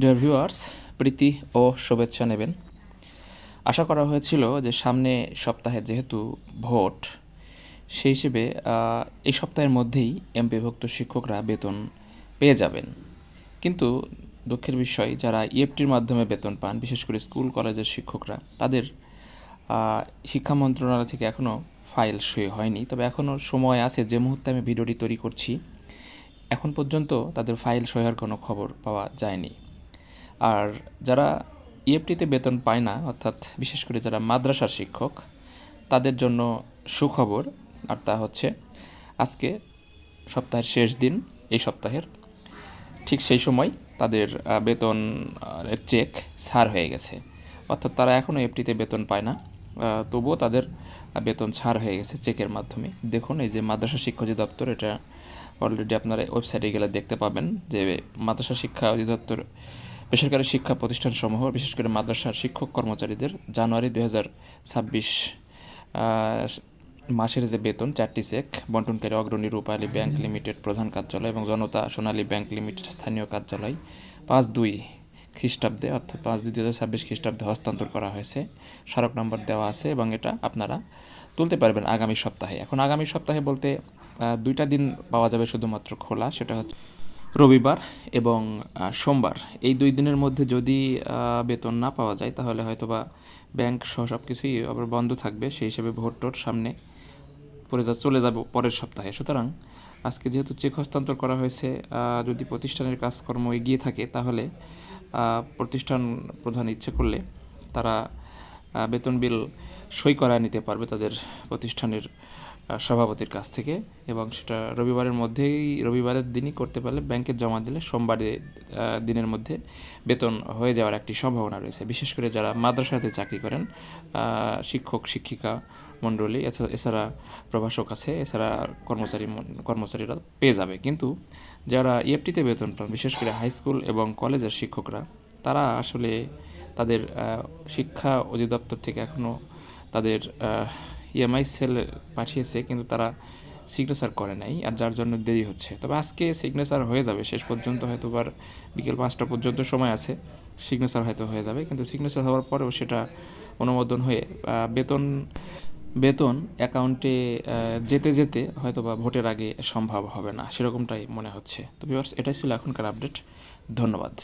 Dear viewers প্রীতি ও শুভেচ্ছা নেবেন। আশা করা হয়েছিল যে সামনে সপ্তাহে যেহেতু ভোট, সেই হিসেবে এই সপ্তাহের মধ্যেই এমপিভুক্ত শিক্ষকরা বেতন পেয়ে যাবেন। কিন্তু দুঃখের বিষয়, যারা ইএফটির মাধ্যমে বেতন পান, বিশেষ করে স্কুল, কলেজের শিক্ষকরা, তাদের শিক্ষা মন্ত্রণালয় থেকে এখনও ফাইল সই হয়নি। তবে এখনও সময় আছে, যে মুহূর্তে আমি ভিডিওটি তৈরি করছি, এখন পর্যন্ত তাদের ফাইল সই হওয়ার কোনো খবর পাওয়া যায়নি। আর যারা ইএফটিতে বেতন পায় না, অর্থাৎ বিশেষ করে যারা মাদ্রাসার শিক্ষক, তাদের জন্য সুখবর, আর তা হচ্ছে আজকে সপ্তাহের শেষ দিন এই সপ্তাহের। ঠিক সেই সময় তাদের বেতন চেক ছাড় হয়ে গেছে। অর্থাৎ তারা এখনও এফটিতে বেতন পায় না তবুও তাদের বেতন ছাড় হয়ে গেছে চেকের মাধ্যমে। দেখুন, এই যে মাদ্রাসা শিক্ষা অধিদপ্তর, এটা অলরেডি আপনারা ওয়েবসাইটে গেলে দেখতে পাবেন যে মাদ্রাসা শিক্ষা অধিদপ্তর বেসরকারি শিক্ষা প্রতিষ্ঠানসমূহ, বিশেষ করে মাদ্রাসার শিক্ষক কর্মচারীদের জানুয়ারি দুই হাজার ছাব্বিশ মাসের যে বেতন, চারটি চেক, বন্টনকারী অগ্রণী রূপালী ব্যাংক লিমিটেড প্রধান কার্যালয় এবং জনতা সোনালী ব্যাংক লিমিটেড স্থানীয় কার্যালয়। পাঁচ দুই খ্রিস্টাব্দে, অর্থাৎ পাঁচ দুই দু হাজার ছাব্বিশ খ্রিস্টাব্দে হস্তান্তর করা হয়েছে। স্মারক নম্বর দেওয়া আছে এবং এটা আপনারা তুলতে পারবেন আগামী সপ্তাহে। এখন আগামী সপ্তাহে বলতে দুইটা দিন পাওয়া যাবে শুধুমাত্র খোলা, সেটা হচ্ছে রবিবার এবং সোমবার। এই দুই দিনের মধ্যে যদি বেতন না পাওয়া যায়, তাহলে হয়তোবা ব্যাংক সহ সব কিছুই আবার বন্ধ থাকবে। সেই হিসেবে ভোট টোট সামনে পরে যা, চলে যাব পরের সপ্তাহে। সুতরাং আজকে যেহেতু চেক হস্তান্তর করা হয়েছে যদি প্রতিষ্ঠানের কাজকর্ম এগিয়ে থাকে, তাহলে প্রতিষ্ঠান প্রধান ইচ্ছে করলে তারা বেতন বিল সই করায় নিতে পারবে তাদের প্রতিষ্ঠানের সভাপতির কাছ থেকে এবং সেটা রবিবারের মধ্যেই, রবিবারের দিনই করতে পারলে ব্যাংকে জমা দিলে সোমবারে দিনের মধ্যে বেতন হয়ে যাওয়ার একটি সম্ভাবনা রয়েছে। বিশেষ করে যারা মাদ্রাসাতে চাকরি করেন শিক্ষক, শিক্ষিকা মণ্ডলী এছা- এছাড়া প্রভাষক আছে, এছাড়া কর্মচারী কর্মচারীরা পেয়ে যাবে। কিন্তু যারা ইএফটিতে বেতন পান, বিশেষ করে হাই স্কুল এবং কলেজের শিক্ষকরা, তারা আসলে তাদের শিক্ষা অধিদপ্তর থেকে এখনও তাদের ইএমআই সেল পাঠিয়েছে, কিন্তু তারা সিগনেচার করে নাই আর যার জন্য দেরি হচ্ছে। তবে আজকে সিগনেচার হয়ে যাবে, শেষ পর্যন্ত হয়তো বার বিকেল পাঁচটা পর্যন্ত সময় আছে সিগনেচার হয়তো হয়ে যাবে, কিন্তু সিগনেচার হওয়ার পরেও সেটা অনুমোদন হয়ে বেতন বেতন অ্যাকাউন্টে যেতে যেতে হয়তো বা ভোটের আগে সম্ভব হবে না, সেরকমটাই মনে হচ্ছে। তো ভিউয়ার্স এটাই ছিল এখনকার আপডেট ধন্যবাদ।